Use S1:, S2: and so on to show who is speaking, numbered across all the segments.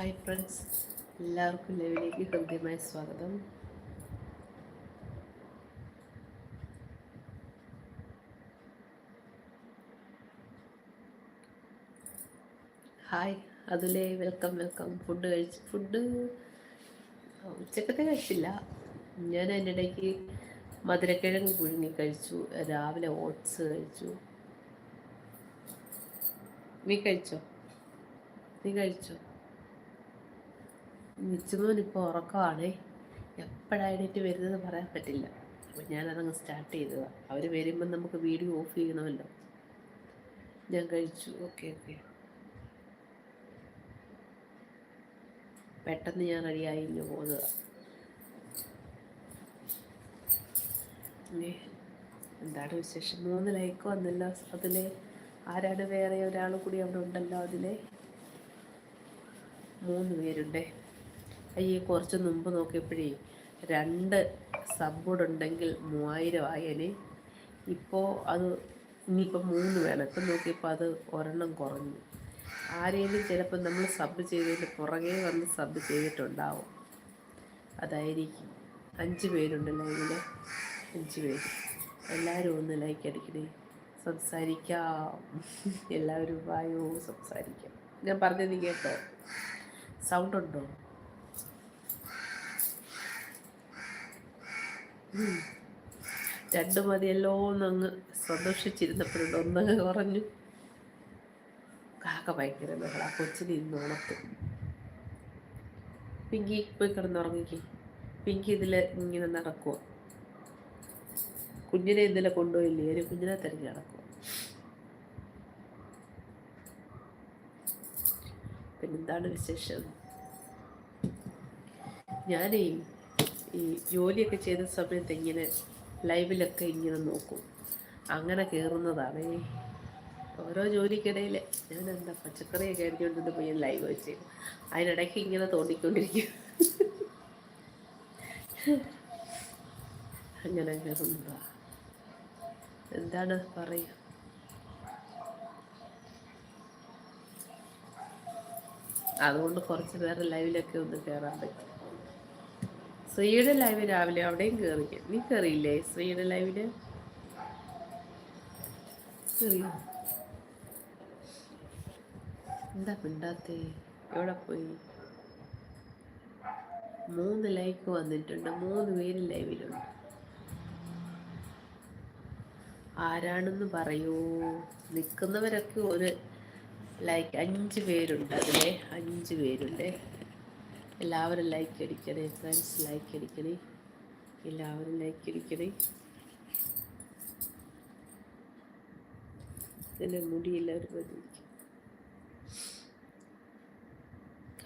S1: Hi friends എല്ലാവർക്കും ലൈവിലേക്ക് ഹൃദ്യമായ സ്വാഗതം. ഹായ് അതുലേ വെൽക്കം വെൽക്കം. ഫുഡ് കഴിച്ച് ഫുഡ് ഉച്ചക്കത്തെ കഴിച്ചില്ല. ഞാൻ അതിന്റെ ഇടയ്ക്ക് മധുരക്കിഴങ്ങ് പുഴുങ്ങി കഴിച്ചു രാവിലെ ഓട്സ് കഴിച്ചു. നീ കഴിച്ചോ? നീ കഴിച്ചോ? മിച്ചുമോൻ ഇപ്പോൾ ഉറക്കമാണ് എപ്പോഴായിട്ട് വരുന്നത് പറയാൻ പറ്റില്ല. അപ്പോൾ ഞാനതങ്ങ് സ്റ്റാർട്ട് ചെയ്തതാണ് അവർ വരുമ്പം നമുക്ക് വീഡിയോ ഓഫ് ചെയ്യണമല്ലോ. ഞാൻ കഴിച്ചു. ഓക്കെ ഓക്കെ പെട്ടെന്ന് ഞാൻ റെഡിയായി ഇങ്ങ് പോകുന്നതാണ് എന്താണ് വിശേഷം? മൂന്ന് ലൈക്ക് വന്നല്ലോ അതിൽ ആരാണ് വേറെ ഒരാൾ കൂടി അവിടെ ഉണ്ടല്ലോ അതിലെ? മൂന്ന് പേരുണ്ടേ. അയ്യേ കുറച്ച് മുമ്പ് നോക്കിയപ്പോഴേ രണ്ട് സബ്ബോർഡ് ഉണ്ടെങ്കിൽ മൂവായിരം ആയേനെ. ഇപ്പോൾ അത് ഇനിയിപ്പോൾ മൂന്ന് വേണം. ഇപ്പം നോക്കിയപ്പോൾ അത് ഒരെണ്ണം കുറഞ്ഞു. ആരെങ്കിലും ചിലപ്പോൾ നമ്മൾ സബ് ചെയ്തതിന് പുറകെ വന്ന് സബ് ചെയ്തിട്ടുണ്ടാവും. അതായിരിക്കും. അഞ്ച് പേരുണ്ടല്ലോ ഇതിൽ അഞ്ച് പേര്. എല്ലാവരും ഒന്ന് ലൈക്ക് അടിക്കണേ. സംസാരിക്കാം. എല്ലാവരും വായോ സംസാരിക്കാം. ഞാൻ പറഞ്ഞത് നീ കേട്ടോ. സൗണ്ട് ഉണ്ടോ? രണ്ട് മതിയല്ലോ എന്നങ്ങ് സന്തോഷിച്ചിരുന്നപ്പോഴുണ്ട്. ഒന്നങ്ങ് കുറഞ്ഞു. കാക്ക ഭയങ്കര ബഹള. കൊച്ചിന് ഇന്ന് ഉണത്ത് പിങ്കി പോയി കിടന്നുറങ്ങിക്ക്. പിങ്കി ഇതിൽ ഇങ്ങനെ നടക്കുക കുഞ്ഞിനെ ഇതിലെ കൊണ്ടുപോയില്ലേ? ഒരു കുഞ്ഞിനെ തിരഞ്ഞു നടക്കുക പിന്നെന്താണ് വിശേഷം? ഞാനേ ഈ ജോലിയൊക്കെ ചെയ്ത സമയത്ത് ഇങ്ങനെ ലൈവിലൊക്കെ ഇങ്ങനെ നോക്കും. അങ്ങനെ കയറുന്നതാണ് ഓരോ ജോലിക്കിടയിൽ ഞാൻ എന്താ പച്ചക്കറിയൊക്കെ അരിഞ്ഞുകൊണ്ടിട്ട് പോയി ലൈവ് വെച്ച്. അതിനിടയ്ക്ക് ഇങ്ങനെ തോണ്ടിക്കൊണ്ടിരിക്കും. അങ്ങനെ കയറുന്നതാ എന്താണ് പറയുക അതുകൊണ്ട് കുറച്ച് പേരെ ലൈവിലൊക്കെ ഒന്ന് കയറാൻ പറ്റും. ശ്രീയുടെ ലൈവ് രാവിലെ അവിടെയും കയറി നീ കയറിയില്ലേ ശ്രീയുടെ ലൈവിൽ എന്താ മിണ്ടാത്തേ? എവിടെ പോയി? മൂന്ന് ലൈക്ക് വന്നിട്ടുണ്ട്. മൂന്ന് പേര് ലൈവിലുണ്ട് ആരാണെന്ന് പറയൂ. നിൽക്കുന്നവരൊക്കെ ഒരു ലൈക്ക് അഞ്ച് പേരുണ്ട് അതിലെ. അഞ്ച് പേരുണ്ട്. എല്ലാവരും ലൈക്ക് അടിക്കണേ ഫ്രണ്ട്സ് ലൈക്ക് അടിക്കണേ എല്ലാവരും ലൈക്ക് അടിക്കണേ. എന്റെ മുടിയെല്ലാവരും വന്നിരിക്കും.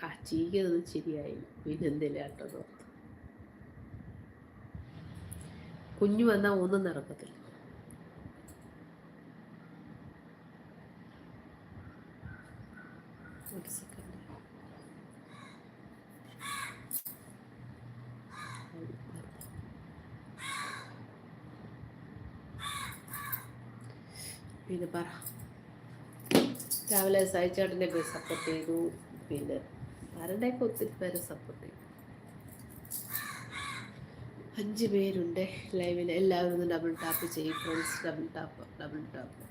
S1: ആ ചീകതൊന്നും ശരിയായി പിന്നെന്തെങ്കിലും കുഞ്ഞു വന്നാൽ ഒന്നും നടക്കത്തില്ല. ഒരു പിന്നെ പറ. രാവിലെ സായിച്ചേട്ടനെയൊക്കെ സപ്പോർട്ട് ചെയ്തു. പിന്നെ ആരുടെയൊക്കെ ഒത്തിരി പേരെ സപ്പോർട്ട് ചെയ്തു. അഞ്ച് പേരുണ്ട് ലൈവിൽ എല്ലാവരും ഒന്ന് ഡബിൾ ടാപ്പ് ചെയ്യും. Friends double tap double tap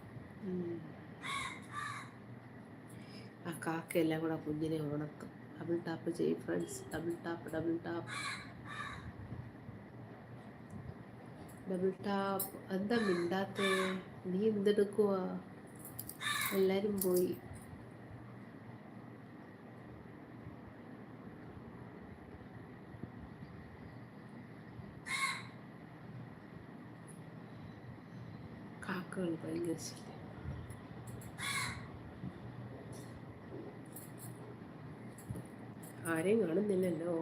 S1: ആ കാക്കയെല്ലാം കൂടെ കുഞ്ഞിനെ ഉണക്കും ഡബിൾ ടാപ്പ് ചെയ്യും. Friends double tap double tap double എന്താ മിണ്ടാത്തേ? നീ എന്തെടുക്കുവാ? എല്ലാരും പോയി. കാക്കകൾ ഭയങ്കര ആരെയും കാണുന്നില്ലല്ലോ.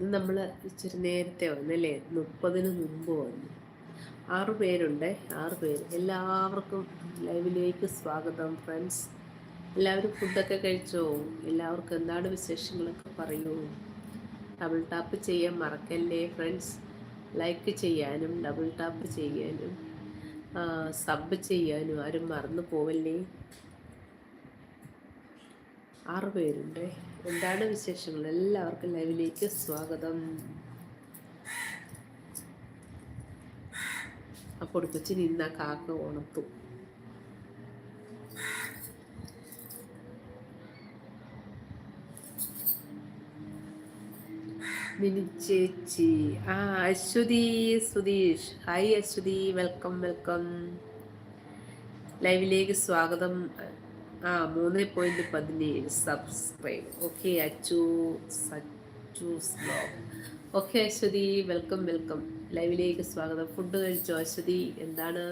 S1: നമ്മൾ ഇച്ചിരി നേരത്തെ വന്നല്ലേ? മുപ്പതിന് മുമ്പ് വന്നു. ആറു പേരുണ്ട് ആറ് പേര്. എല്ലാവർക്കും ലൈവിലേക്ക് സ്വാഗതം ഫ്രണ്ട്സ്. എല്ലാവരും ഫുഡൊക്കെ കഴിച്ചോ? എല്ലാവർക്കും എന്താണ് വിശേഷങ്ങളൊക്കെ പറയൂ? ഡബിൾ ടാപ്പ് ചെയ്യാൻ മറക്കല്ലേ ഫ്രണ്ട്സ്? ലൈക്ക് ചെയ്യാനും ഡബിൾ ടാപ്പ് ചെയ്യാനും സബ് ചെയ്യാനും ആരും മറന്നു പോവല്ലേ? ആറ് പേരുണ്ട്. എന്താണ് വിശേഷങ്ങൾ? എല്ലാവർക്കും ലൈവിലേക്ക് സ്വാഗതം. അപ്പോൾ കൊച്ചി നിന്ന കാക്ക ഉണത്തു മിനി ചേച്ചി. ആ Aswathi Sudheesh. Hi Aswathi. Welcome welcome. ലൈവിലേക്ക് സ്വാഗതം. മൂന്ന് പോയിന്റ് പതിനേഴ് subscribe okay Achu Sachu okay Aswathi welcome welcome ലൈവിലേക്ക് സ്വാഗതം. ഫുഡ് കഴിച്ചോ അശ്വതി? എന്താണ്?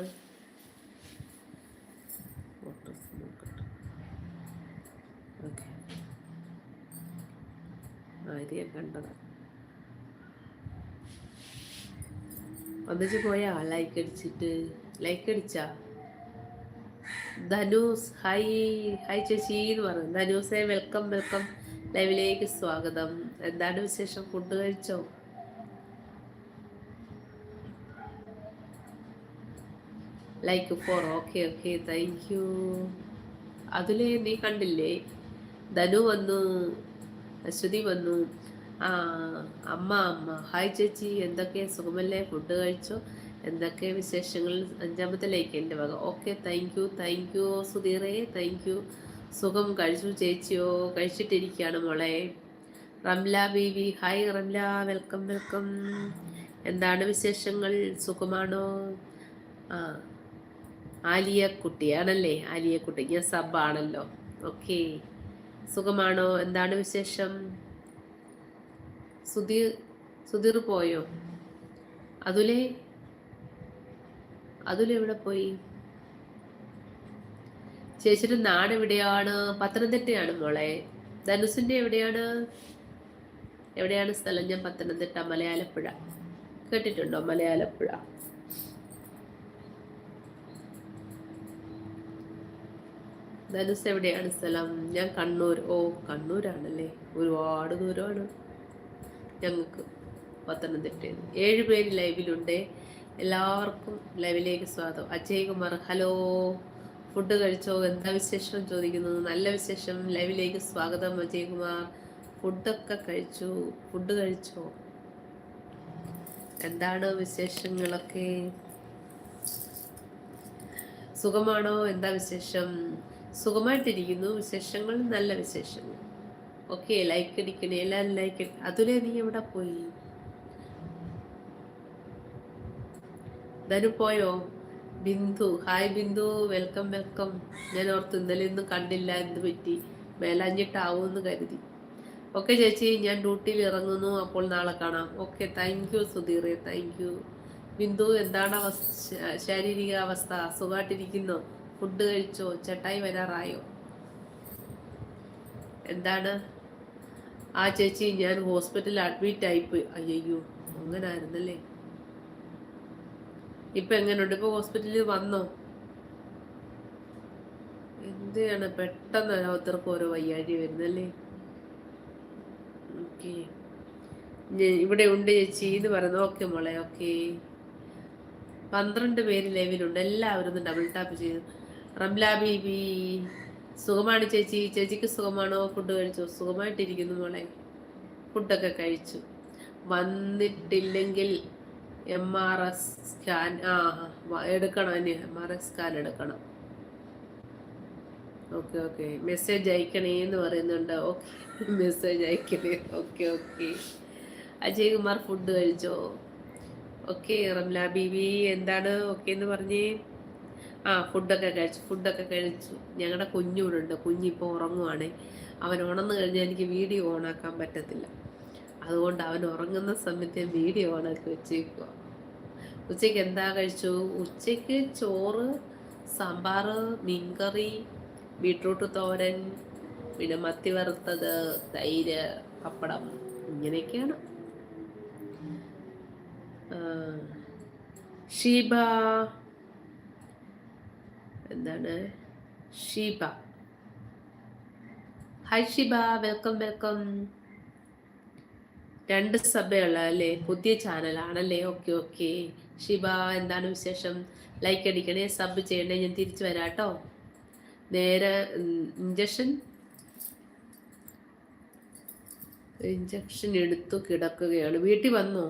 S1: ഓക്കെ ആ പോയാ ലൈക്ക് അടിച്ചിട്ട്. ലൈക്ക് അടിച്ചാ? ധനൂസ് ഹൈ ഹൈ ചേച്ചി എന്ന് പറഞ്ഞു. ധനൂസെ വെൽക്കം വെൽക്കം ലൈവിലേക്ക് സ്വാഗതം. എന്താണ് വിശേഷം? ഫുഡ് കഴിച്ചോ? Like four okay okay thank you അതിൽ നീ കണ്ടില്ലേ? ധനു വന്നു അശ്വതി വന്നു. ആ അമ്മ അമ്മ. ഹായ് ചേച്ചി എന്തൊക്കെ സുഖമല്ലേ? ഫുഡ് കഴിച്ചോ? എന്തൊക്കെ വിശേഷങ്ങൾ? അഞ്ചാമത്തെ ലൈക്ക് എന്റെ വക. Okay thank you thank you സുധീറേ thank you സുഖം കഴിച്ചു ചേച്ചിയോ? കഴിച്ചിട്ടിരിക്കുകയാണ് മോളെ. Ramla Beevi hi Ramla welcome welcome. എന്താണ് വിശേഷങ്ങൾ? സുഖമാണോ? ആ ആലിയ കുട്ടിയാണല്ലേ ആലിയ കുട്ടി ഞാൻ സബാണല്ലോ ഓക്കെ സുഖമാണോ? എന്താണ് വിശേഷം? സുധീർ സുധീർ പോയോ? അതുലെ അതുലെ എവിടെ പോയി? ചേച്ചിയുടെ നാട് എവിടെയാണ്? പത്തനംതിട്ടയാണ് മോളെ. ധനുസിന്റെ എവിടെയാണ്? എവിടെയാണ് സ്ഥലം? ഞാൻ പത്തനംതിട്ട മലയാലപ്പുഴ. കേട്ടിട്ടുണ്ടോ? മലയാലപ്പുഴ. ധനുസ് എവിടെയാണ് സ്ഥലം? ഞാൻ കണ്ണൂർ. ഓ കണ്ണൂരാണല്ലേ? ഒരുപാട് ദൂരമാണ് ഞങ്ങൾക്ക് പത്തനംതിട്ടയിൽ. ഏഴ് പേര് ലൈവിലുണ്ട്. എല്ലാവർക്കും ലൈവിലേക്ക് സ്വാഗതം. അജയ് കുമാർ ഹലോ. ഫുഡ് കഴിച്ചോ? എന്താ വിശേഷം? ചോദിക്കുന്നത്. നല്ല വിശേഷം. ലൈവിലേക്ക് സ്വാഗതം അജയ് കുമാർ. ഫുഡൊക്കെ കഴിച്ചു. ഫുഡ് കഴിച്ചോ? എന്താണ് വിശേഷങ്ങളൊക്കെ? സുഖമാണോ? എന്താ വിശേഷം? സുഖമായിട്ടിരിക്കുന്നു. വിശേഷങ്ങൾ നല്ല വിശേഷങ്ങൾ. ഓക്കെ ലൈക്ക് അടിക്കണേ. എല്ലാവരും ലൈക്ക് അതുലേ നീ എവിടെ പോയി? ധനു പോയോ? Bindu. Hi Bindu. Welcome welcome. ഞാൻ ഓർത്ത് ഇന്നലെ ഒന്നും കണ്ടില്ല എന്ത് പറ്റി. മേലാഞ്ഞിട്ടാവുമെന്ന് കരുതി. ഓക്കെ ചേച്ചി ഞാൻ ഡ്യൂട്ടിയിൽ ഇറങ്ങുന്നു. അപ്പോൾ നാളെ കാണാം. ഓക്കെ താങ്ക് യു സുധീറെ. താങ്ക് യു ബിന്ദു എന്താണ് ശാരീരിക അവസ്ഥ? സുഖമായിട്ടിരിക്കുന്നോ ഫുഡ് കഴിച്ചോ? ചേട്ടായി വരാറായോ? എന്താണ്? ആ ചേച്ചി ഞാൻ ഹോസ്പിറ്റലിൽ അഡ്മിറ്റ് ആയിപ്പോയി. അയ്യോ അങ്ങനെ ആയിരുന്നല്ലേ ഇപ്പൊ എങ്ങനെയുണ്ട്? ഇപ്പൊ ഹോസ്പിറ്റലിൽ വന്നോ? എന്താണ്? പെട്ടെന്ന് ഓരോരുത്തർക്കും ഓരോ വയ്യാഴി വരുന്നല്ലേ? ഓക്കെ. ഇവിടെ ഉണ്ട് ചേച്ചി. എന്ന് പറയുന്നത് ഓക്കെ മോളെ ഓക്കെ. പന്ത്രണ്ട് പേര് ലൈവിലുണ്ട്. എല്ലാവരും ഒന്ന് ഡബിൾ ടാപ്പ് ചെയ്തു റംല ബീബി. സുഖമാണ് ചേച്ചി? ചേച്ചിക്ക് സുഖമാണോ? ഫുഡ് കഴിച്ചു? സുഖമായിട്ടിരിക്കുന്നു മോളെ. ഫുഡൊക്കെ കഴിച്ചു. വന്നിട്ടില്ലെങ്കിൽ എം ആർ എസ് സ്കാൻ ആ എടുക്കണം ഇനി. എം ആർ എസ് സ്കാൻ എടുക്കണം. ഓക്കെ ഓക്കെ മെസ്സേജ് അയക്കണേ എന്ന് പറയുന്നുണ്ട്. Okay message അയക്കണേ. Okay okay Ajay Kumar food കഴിച്ചോ? ഓക്കെ റംല ബീബി എന്താണ്? ഓക്കെ എന്ന് പറഞ്ഞേ. ആ ഫുഡൊക്കെ കഴിച്ചു ഫുഡൊക്കെ കഴിച്ചു. ഞങ്ങളുടെ കുഞ്ഞൂടുണ്ട് കുഞ്ഞിപ്പോൾ ഉറങ്ങുവാണേ. അവൻ ഉണർന്നു കഴിഞ്ഞാൽ എനിക്ക് വീഡിയോ ഓണാക്കാൻ പറ്റത്തില്ല. അതുകൊണ്ട് അവൻ ഉറങ്ങുന്ന സമയത്തെ വീഡിയോ ഓണാക്കി വെച്ചേക്കുക ഉച്ചയ്ക്ക് എന്താ കഴിച്ചു? ഉച്ചയ്ക്ക് ചോറ് സാമ്പാർ മീൻകറി ബീട്രൂട്ട് തോരൻ പിന്നെ മത്തി വറുത്തത് തൈര് പപ്പടം ഇങ്ങനെയൊക്കെയാണ്. ഷീബ. എന്താണ്? Sheeba. Hi Sheeba. Welcome welcome രണ്ട് സഭയുള്ള അല്ലേ? പുതിയ ചാനലാണല്ലേ ഓക്കെ ഓക്കെ ഷിബ എന്താണ് വിശേഷം? ലൈക്ക് അടിക്കണേ സബ് ചെയ്യണേ ഞാൻ തിരിച്ചു വരാട്ടോ. നേരെ ഇഞ്ചക്ഷൻ ഇഞ്ചക്ഷൻ എടുത്തു കിടക്കുകയാണ്. വീട്ടിൽ വന്നു?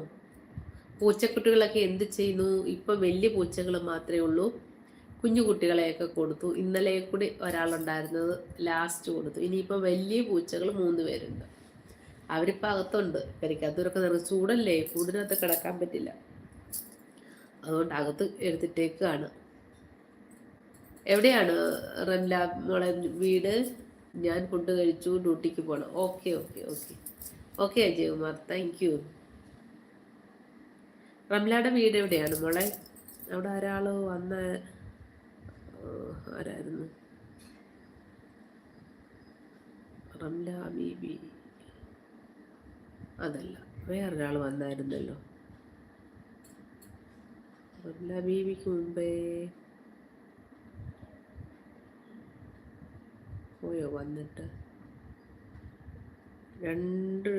S1: പൂച്ചക്കുട്ടികളൊക്കെ എന്ത് ചെയ്യുന്നു? ഇപ്പൊ വലിയ പൂച്ചകൾ മാത്രമേ ഉള്ളൂ. കുഞ്ഞു കുട്ടികളെയൊക്കെ കൊടുത്തു. ഇന്നലെ കൂടി ഒരാളുണ്ടായിരുന്നത് ലാസ്റ്റ് കൊടുത്തു. ഇനിയിപ്പോൾ വലിയ പൂച്ചകൾ മൂന്ന് പേരുണ്ട്. അവരിപ്പോൾ അകത്തുണ്ട്. കരിക്കാത്തവരൊക്കെ നിറ ചൂടല്ലേ? കൂടിനകത്ത് കിടക്കാൻ പറ്റില്ല. അതുകൊണ്ട് അകത്ത് എടുത്തിട്ടേക്കാണ്. എവിടെയാണ് റംല മോളെ വീട്? ഞാൻ ഫുഡ് കഴിച്ചു ഡ്യൂട്ടിക്ക് പോകണം okay okay okay. Okay Ajayakumar. Thank you. റംലയുടെ വീട് എവിടെയാണ് മോളെ? അവിടെ ഒരാൾ വന്ന ആരായിരുന്നു? റംല ബീബി. അതല്ല വേറൊരാൾ വന്നായിരുന്നല്ലോ. ബീവിക്ക് മുമ്പേ. പോയോ വന്നിട്ട്? രണ്ട്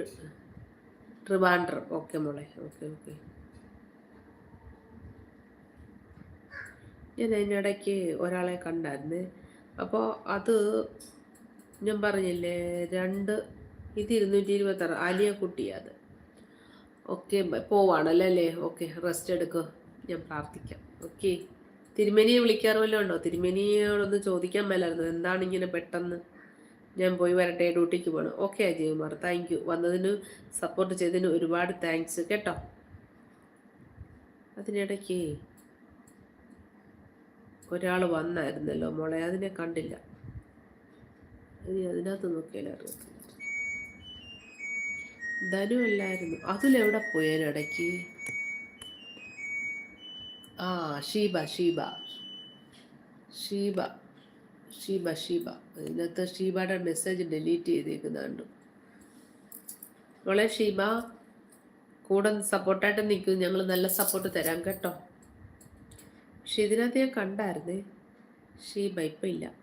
S1: ട്രിവാൻഡ്രം. ഓക്കെ മോളെ ഓക്കെ ഓക്കെ. ഞാൻ അതിനിടയ്ക്ക് ഒരാളെ കണ്ടായിരുന്നു. അപ്പോൾ അത് ഞാൻ പറഞ്ഞില്ലേ രണ്ട് ഇത് ഇരുന്നൂറ്റി ഇരുപത്താറ് ആലിയ കുട്ടിയത് ഓക്കെ പോവാണല്ലോ? അല്ലേ ഓക്കെ റെസ്റ്റ് എടുക്കുക ഞാൻ പ്രാർത്ഥിക്കാം. ഓക്കെ തിരുമേനിയെ വിളിക്കാറ് വല്ലതും ഉണ്ടോ? തിരുമേനിയോടൊന്ന് ചോദിക്കാൻ മേലായിരുന്നു. എന്താണ് ഇങ്ങനെ പെട്ടെന്ന്? ഞാൻ പോയി വരട്ടെ ഡ്യൂട്ടിക്ക് പോകണം ഓക്കെ അജയകുമാർ താങ്ക് യു വന്നതിന് സപ്പോർട്ട് ചെയ്തതിന് ഒരുപാട് താങ്ക്സ് കേട്ടോ? അതിനിടയ്ക്ക് ഒരാൾ വന്നായിരുന്നല്ലോ മോളെ അതിനെ കണ്ടില്ല. ഇനി അതിനകത്ത് നോക്കിയാലേ അറിയത്തില്ല അതിലെവിടെ പോയേനു ഇടയ്ക്ക്? ആ ഷീബ ഷീബ. ഷീബ ഷീബ ഷീബ. ഇതിനകത്ത് ഷീബയുടെ മെസ്സേജ് ഡിലീറ്റ് ചെയ്തേക്കുന്നുണ്ട്. മോളെ ഷീബ കൂടെ സപ്പോർട്ടായിട്ട് നിൽക്കും. ഞങ്ങൾ നല്ല സപ്പോർട്ട് തരാം കേട്ടോ. പക്ഷെ ഇതിനകത്ത് ഞാൻ കണ്ടായിരുന്നേ ഷീബ ഇപ്പം ഇല്ല.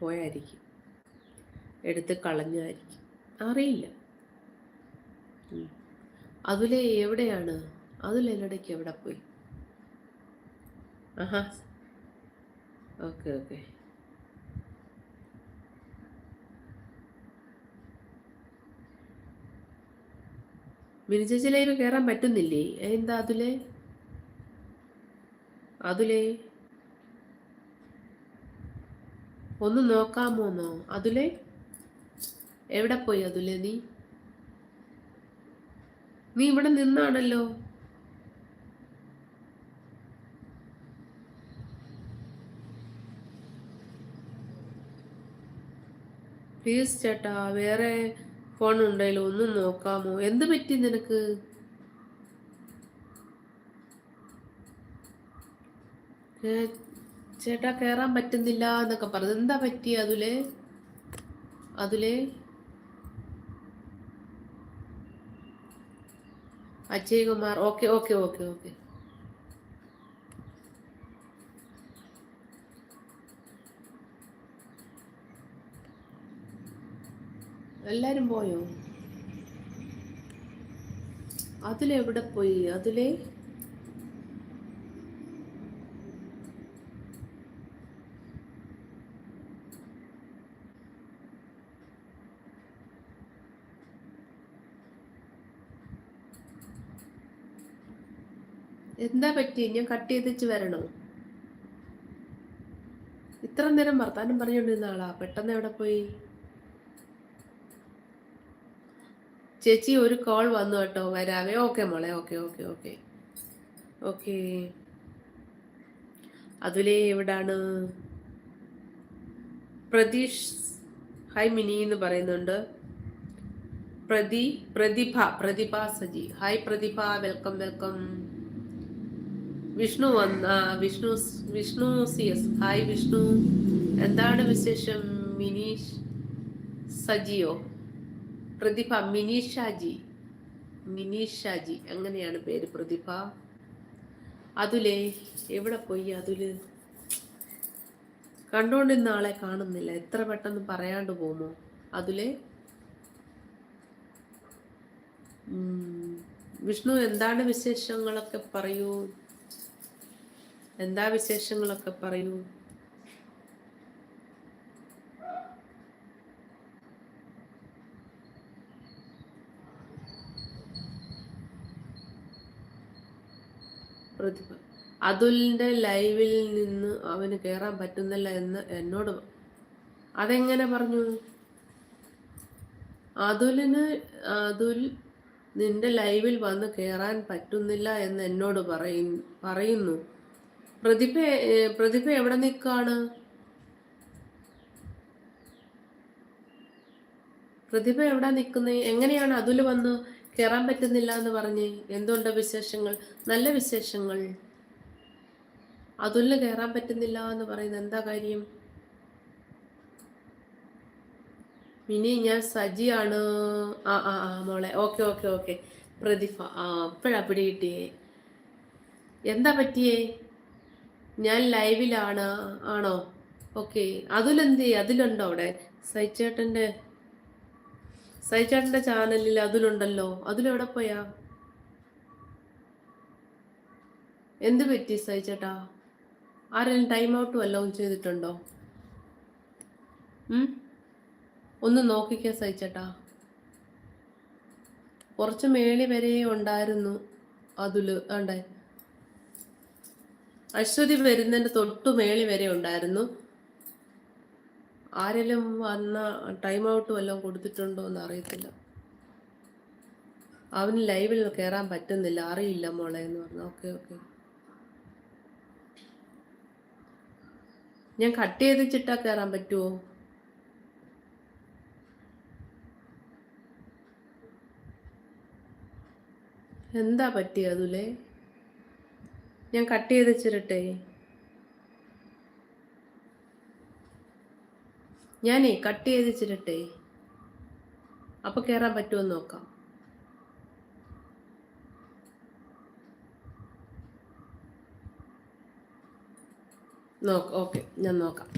S1: പോയായിരിക്കും. എടുത്ത് കളഞ്ഞായിരിക്കും. അറിയില്ല. അതിലെ എവിടെയാണ്? അതിലെന്നിടയ്ക്ക് എവിടെ പോയി? ആഹാ. Okay okay. മിനി ചേച്ചി കയറാൻ പറ്റുന്നില്ലേ? എന്താ അതിലെ? അതിലെ? ഒന്ന് നോക്കാമോന്നോ? അതിലെ? എവിടെ പോയി അതിലെ നീ? നീ ഇവിടെ നിന്നാണല്ലോ. പ്ലീസ് ചേട്ടാ വേറെ ഫോൺ ഉണ്ടല്ലോ ഒന്നും നോക്കാമോ? എന്ത് പറ്റി നിനക്ക്? ചേട്ടാ കയറാൻ പറ്റുന്നില്ല എന്നൊക്കെ പറഞ്ഞു. എന്താ പറ്റി അതുലേ? അതിലെ? Ajay Kumar okay okay okay okay. എല്ലാരും പോയോ? അതിലെവിടെ പോയി? അതിലേ എന്താ പറ്റി ഞാൻ കട്ട് ചെയ്തിച്ച് വരണോ. ഇത്ര നേരം വർത്താനം പറഞ്ഞുകൊണ്ടിരുന്ന ആളാ. പെട്ടെന്ന് എവിടെ പോയി? ചേച്ചി ഒരു കോൾ വന്നു കേട്ടോ. വരാവേ? ഓക്കെ മോളെ. Okay okay okay. ഓക്കെ. അതുലേ എവിടാണ്? പ്രതീഷ് ഹായ് മിനി എന്ന് പറയുന്നുണ്ട്. പ്രതി Prathibha Prathibha Saji. Hi Prathibha. Welcome welcome. Vishnu വന്ന Vishnu Vishnu C S hi Vishnu. എന്താണ് വിശേഷം മിനീഷ് സജിയോ? പ്രതിഭ മിനീഷാജി മിനീഷാജി അങ്ങനെയാണ് പേര് പ്രതിഭ? അതുലേ എവിടെ പോയി അതുൽ? കണ്ടുകൊണ്ടിരുന്ന ആളെ കാണുന്നില്ല. എത്ര പെട്ടെന്ന് പറയാണ്ട് പോകുമോ അതുലേ? വിഷ്ണു എന്താണ് വിശേഷങ്ങളൊക്കെ പറയൂ? എന്താ വിശേഷങ്ങളൊക്കെ പറയൂ? പ്രതിഭ അതുലിന്റെ ലൈവിൽ നിന്ന് അവന് കേറാൻ പറ്റുന്നില്ല എന്ന് എന്നോട് അതെങ്ങനെ പറഞ്ഞു? അതുലിന് അതുൽ നിന്റെ ലൈവിൽ വന്ന് കേറാൻ പറ്റുന്നില്ല എന്ന് എന്നോട് പറയും പറയുന്നു. പ്രതിഭ പ്രതിഭ എവിടെ നിൽക്കാണ് പ്രതിഭ എവിടെ നിൽക്കുന്നത് എങ്ങനെയാണ് അതിൽ വന്ന് കയറാൻ പറ്റുന്നില്ല എന്ന് പറഞ്ഞ്? എന്തുണ്ട് വിശേഷങ്ങൾ? നല്ല വിശേഷങ്ങൾ. അതുൽ കയറാൻ പറ്റുന്നില്ല എന്ന് പറയുന്നത് എന്താ കാര്യം? മിനി ഞാൻ സജിയാണ്. ആ ആ ആ മോളെ. Okay okay okay. പ്രതിഭ. ആ അപ്പോഴാ പിടി കിട്ടിയേ. എന്താ പറ്റിയേ? ഞാൻ ലൈവിലാണ് ആണോ? ഓക്കെ. അതിലെന്ത് അതിലുണ്ടോ അവിടെ? സൈച്ചേട്ടന്റെ സൈച്ചേട്ടന്റെ ചാനലിൽ അതിലുണ്ടല്ലോ. അതിലെവിടെ പോയാ? എന്ത് പറ്റി സൈച്ചേട്ടാ ആരെങ്കിലും ടൈം ഔട്ട് വല്ലതും ചെയ്തിട്ടുണ്ടോ? ഒന്ന് നോക്കിക്ക സഹിച്ചേട്ടാ കുറച്ച് മേളി വരെ ഉണ്ടായിരുന്നു അതിൽ. ആണ്ടേ. അശ്വതി വരുന്നതിന്റെ തൊട്ടു മേളി വരെ ഉണ്ടായിരുന്നു. ആരെങ്കിലും വന്ന ടൈം ഔട്ട് വല്ലതും കൊടുത്തിട്ടുണ്ടോ എന്ന് അറിയത്തില്ല. അവന് ലൈവിൽ കയറാൻ പറ്റുന്നില്ല. അറിയില്ല മോളെ എന്ന് പറഞ്ഞു. ഓക്കെ ഓക്കെ ഞാൻ കട്ട് ചെയ്ത് ചിട്ടാ കയറാൻ പറ്റുമോ എന്താ പറ്റിയ അതുലേ? ഞാൻ കട്ട് ചെയ്ത് വെച്ചിരട്ടെ. ഞാനേ കട്ട് ചെയ്ത് വെച്ചിരട്ടെ. അപ്പൊ കയറാൻ പറ്റുമോ നോക്കാം നോക്കാം. നോക്ക ഓക്കെ ഞാൻ നോക്കാം.